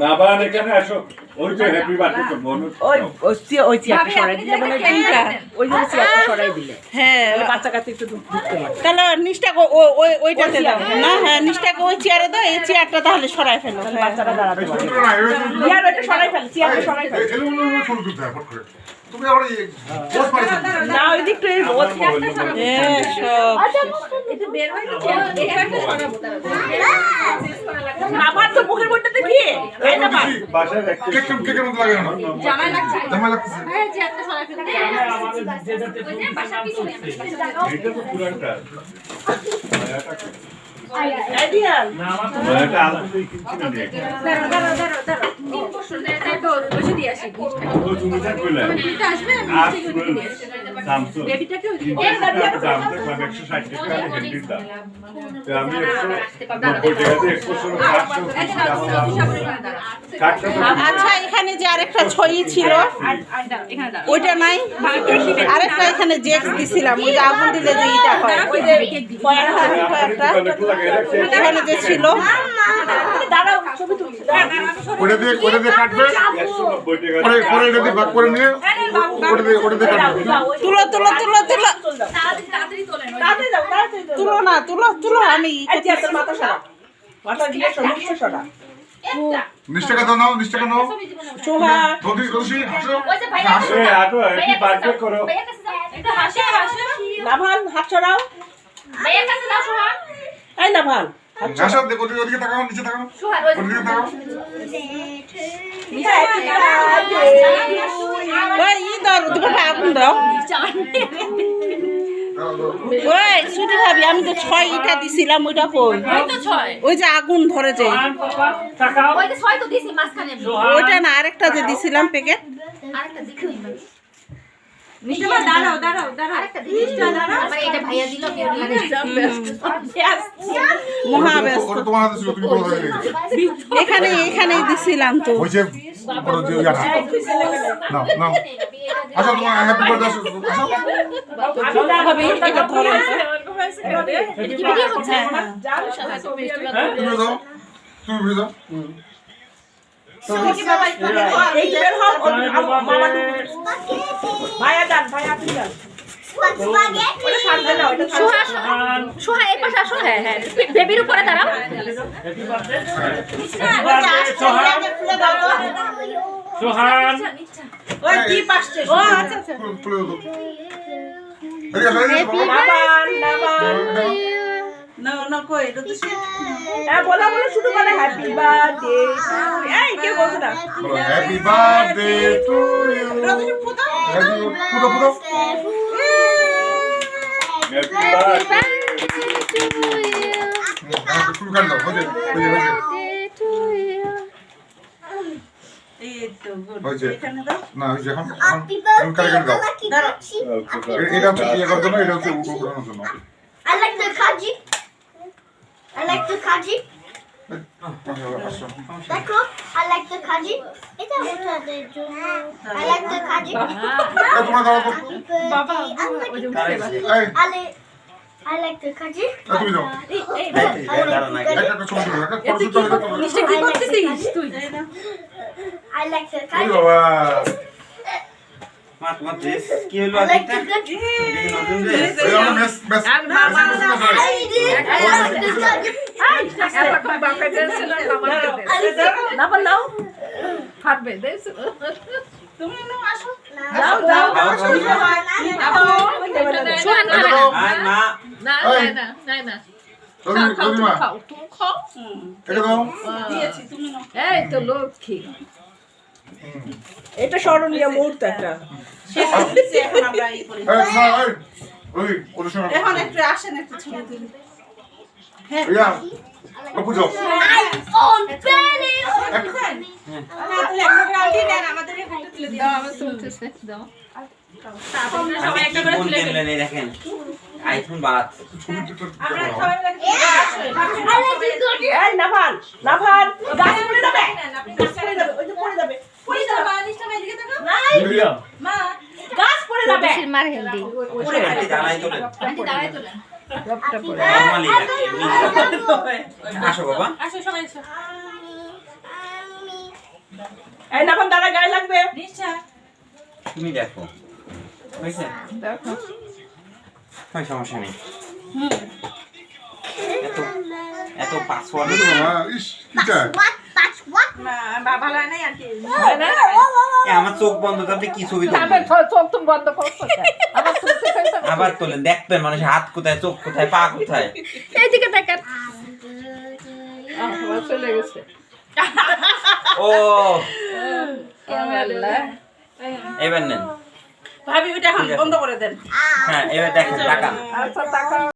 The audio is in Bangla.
নাবান এখানে আসো। ওই তো হ্যাপি বার্থডে তো ওই ওই চেয়ে- ওই চেয়ারটা সরাই দিলে দুইটা ওই জন্য চেয়ারটা সরাই দিলে। হ্যাঁ। তাহলে বাচ্চা কাছে একটু ঢুক- ঢুকতে পারে তাহলে নিষ্ঠাকে ও- ওই ওইটাতে দাও না হ্যাঁ নিষ্ঠাকে ওই চেয়ারে দাও এই চেয়ারটা তাহলে সরাই ফেলো। হ্যাঁ। দাঁড়াতে পারে। এবার ওইটা সরাই ফেল চেয়ারটা সরাই ফেল। এই ছেলেগুলো শুরু করতে হয় করে। তুমি আবার এই বস মারছো। না ওই দিকটা এই হ্যাঁ সব আবার তো মুখের দিয়ে এই না বাস। কেক কেক- কেকের লাগে না? জামাই লাগতেছে। এটা তো পুরানটা এই দিয়াল। এটা আলাদাই কিনছি না দিয়ে ও তুমি যা কইলা আর সামসু দাম দেখলাম একশো ষাট টাকা হেন্ডির দাম তো আমি একশো নব্বই টাকা দিয়ে একশো কাঠটা আচ্ছা এখানে যে আরেকটা ছয়ি ছিল ওইটা নাই? আরেকটা এখানে জেক্স দিছিলাম ওই যে আগুন দিলে যে ইটা হয়। এখানে যে ছিল। ওটা দিয়ে ওটা দিয়ে কাটবে? পরে পরে এটা দিয়ে ভাগ করে নিয়ে ওটা দিয়ে ওটা দিয়ে কাটবে। তুলো তুলো তুলো তুলো তাড়াতাড়ি যাও তাড়াতাড়ি তুলো। না তুলো তুলো আমি মাথা সরা মাথা দিয়ে সরা মুখটা সরা নিশ্চয় কথা নাও নিশ্চয় কথা নাও। সোহা। যদি যদি হাসো। এ আটো হ্যাপি বার্থডে করো। লাভান হাত এই লাভান। হাসো দেখো ওদিকে ওদিকে তাকাও নিচে তাকাও। ওদিকে তাকাও। ওই ই দাও দুটো আগুন দাও। ওই ছুটি ভাবি আমি তো ছয় ইটা দিছিলাম ওইটা কই? ওই যে আগুন ধরে যে। ওইটা না আরেকটা যে দিছিলাম প্যাকেট মহাব্যস্ত ছিল তুমি বলো এখানে এখানেই দিছিলাম তো। ওই যে বড় যে ইয়াটা। নাও নাও। আচ্ছা তোমার হ্যাপি বার্থডে আসো আসো। এটা ধরো তুমি যাও তুমি যাও এই যে বের হও ও- মামা ভাইয়া যান আপনি যান। বেবির উপরে দাঁড়াও। সোহান ওই ও আচ্ছা আচ্ছা। না না কই এটা তো সে বলা বলে শুধু বলে হ্যাপি বার্থডে বলছে না? Happy birthday to you happy পুরো পুরো হ্যাপি বার্থডে তুমি কাট দাও হয়ে হয়ে হয়ে হয়েছে। দাও। না যে এখন এখন কারে। কারে দাও এটা হচ্ছে ইয়ে করার জন্য এটা হচ্ছে উপকরণের জন্য। I like the kaji. I like the kaji. দেখো I like the kaji. এটা ওটাদের জন্য I like the kaji. তোমরা দাও বাবা এই I like I like the kaji. এই তুমি দাও I like the একটা একটা একটা the kaji. I like the এই kaji. বাবা মা তোমার কি হলো আজকে নাও তুমি নাও আসো যাও যাও এটা স্মরণীয় মুহূর্ত একটা এখন একটু আসেন একটু ছবি তুলি। বাপু যাও। On Paris. আমি কি ফোন কিনলেন এই দেখেন আইফোন বাদ ছবি তুলতে I like the kaji. এই লাভান লাভান গাছ পড়ে যাবে। গাছ পড়ে যাবে ওই যে পড়ে যাবে পড়ে যাবে নাই। গাছ পড়ে মার হেলদি। আন্টি দাঁড়াই তোলেন। নরমালি আসো বাবা। এই না এখন দাদা গায়ে লাগবে। তুমি দেখো। হয়েছে? দেখো। হয় সমস্যা নেই। এত এত পাসওয়ার্ড ইস কি আমার চোখ বন্ধ করতে কি ছবি চোখ তুমি বন্ধ করছ আবার তোলেন দেখবেন মানুষের হাত কোথায় চোখ কোথায় পা কোথায়। এইদিকে তাকান চলে গেছে। ও এবার নেন। ভাবি ওইটা এখন বন্ধ করে দেন। হ্যাঁ এবার দেখেন আচ্ছা টাকা